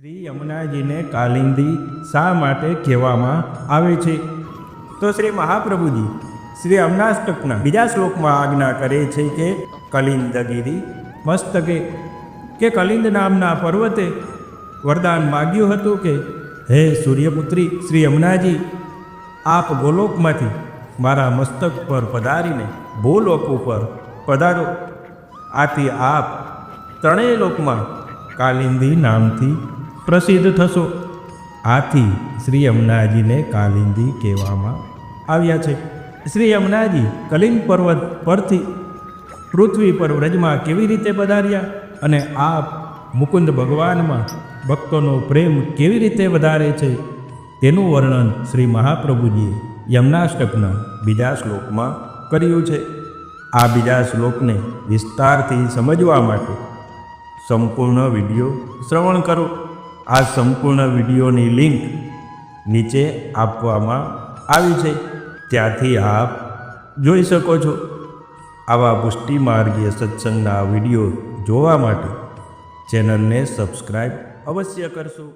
શ્રી યમુનાજીને કાલિંદી શા માટે કહેવામાં આવે છે? તો શ્રી મહાપ્રભુજી, શ્રી અમનાષ્ટકના બીજા શ્લોકમાં આજ્ઞા કરે છે કે કલિંદગીરી મસ્તકે, કે કલિંદ નામના પર્વતે વરદાન માગ્યું હતું કે, હે સૂર્યપુત્રી, શ્રી યમુનાજી, આપ ગોલોકમાંથી મારા મસ્તક પર પધારીને ભૂલોક ઉપર પધારો. આથી આપ ત્રણેય લોકમાં કાલિંદી નામથી પ્રસિદ્ધ થશો. આથી શ્રી યમુનાજીને કાલિંદી કહેવામાં આવ્યા છે. શ્રી યમુનાજી કલિંગ પર્વત પરથી પૃથ્વી પર વ્રજમાં કેવી રીતે પધાર્યા અને આ મુકુંદ ભગવાનમાં ભક્તોનો પ્રેમ કેવી રીતે વધારે છે તેનું વર્ણન શ્રી મહાપ્રભુજીએ યમનાષ્ટકના બીજા શ્લોકમાં કર્યું છે. આ બીજા શ્લોકને વિસ્તારથી સમજવા માટે સંપૂર્ણ વીડિયો શ્રવણ કરો. આ સંપૂર્ણ વિડીયોની લિંક નીચે આપવામાં આવી છે. ત્યાંથી આપ જોઈ શકો છો. આવા પુષ્ટિ માર્ગીય સત્સંગના વીડિયો જોવા માટે ચેનલને સબસ્ક્રાઈબ અવશ્ય કરશો.